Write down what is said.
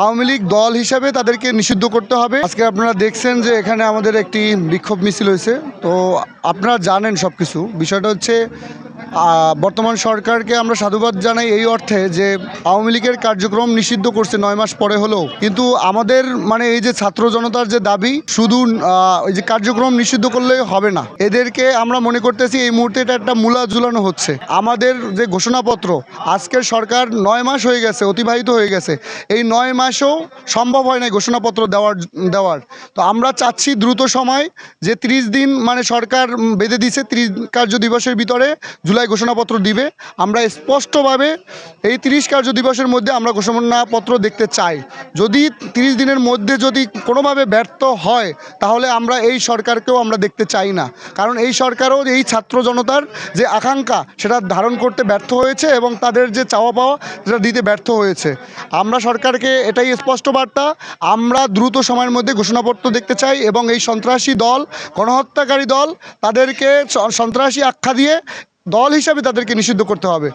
আওয়ামী লীগ দল হিসাবে তাদেরকে নিষিদ্ধ করতে হবে। আজকে আপনারা দেখছেন যে এখানে আমাদের একটি বিক্ষোভ মিছিল হয়েছে। তো আপনারা জানেন সবকিছু। বিষয়টা হচ্ছে বর্তমান সরকারকে আমরা সাধুবাদ জানাই এই অর্থে যে আওয়ামী লীগের কার্যক্রম নিষিদ্ধ করছে নয় মাস পরে হলেও। কিন্তু আমাদের মানে এই যে ছাত্র জনতার যে দাবি, শুধু ওই যে কার্যক্রম নিষিদ্ধ করলে হবে না। এদেরকে আমরা মনে করতেছি এই মুহূর্তে এটা একটা মূলা ঝুলানো হচ্ছে। আমাদের যে ঘোষণাপত্র, আজকের সরকার নয় মাস হয়ে গেছে, অতিবাহিত হয়ে গেছে। এই নয় মাসও সম্ভব হয় না ঘোষণাপত্র দেওয়ার দেওয়ার। তো আমরা চাচ্ছি দ্রুত সময় যে ত্রিশ দিন মানে সরকার বেঁধে দিছে ত্রিশ কার্য দিবসের ভিতরে, জুলাই ঘোষণাপত্র দিবে। আমরা স্পষ্টভাবে এই তিরিশ কার্য দিবসের মধ্যে আমরা ঘোষণাপত্র দেখতে চাই। যদি তিরিশ দিনের মধ্যে যদি কোনোভাবে ব্যর্থ হয়, তাহলে আমরা এই সরকারকেও আমরা দেখতে চাই না। কারণ এই সরকারও এই ছাত্র জনতার যে আকাঙ্ক্ষা, সেটা ধারণ করতে ব্যর্থ হয়েছে এবং তাদের যে চাওয়া পাওয়া, সেটা দিতে ব্যর্থ হয়েছে। আমরা সরকারকে এটাই স্পষ্ট বার্তা, আমরা দ্রুত সময়ের মধ্যে ঘোষণাপত্র দেখতে চাই এবং এই সন্ত্রাসী দল, গণহত্যাকারী দল, তাদেরকে সন্ত্রাসী আখ্যা দিয়ে দল হিসাবে তাদেরকে নিষিদ্ধ করতে হবে।